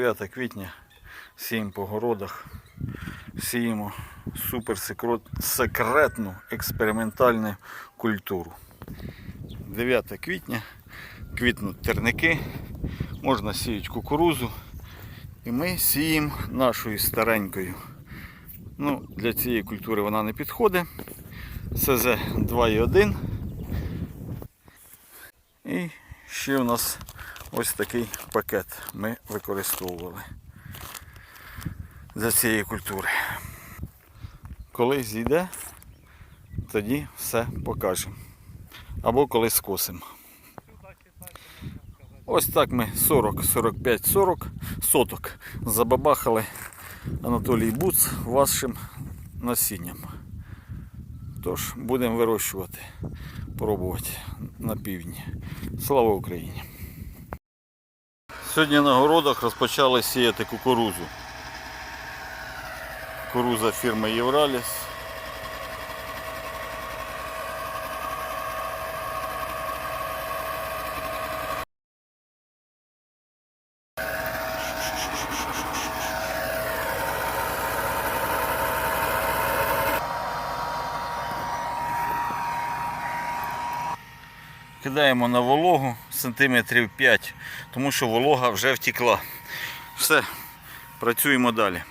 9 квітня сіємо по городах, сіємо суперсекретну експериментальну культуру. 9 квітня квітнуть терники, можна сіяти кукурузу. І ми сіємо нашою старенькою. Ну, для цієї культури вона не підходить. СЗ 2,1. І ще у нас ось такий пакет ми використовували для цієї культури. Коли зійде, тоді все покажемо. Або коли скосимо. Ось так ми 40, 45, 40 соток забабахали Анатолій Буц вашим насінням. Тож будемо вирощувати, пробувати на півдні. Слава Україні! Сьогодні на городах розпочали сіяти кукурузу. Кукуруза фірми Євраліс. Кидаємо на вологу сантиметрів 5, тому що волога вже втекла. Все, працюємо далі.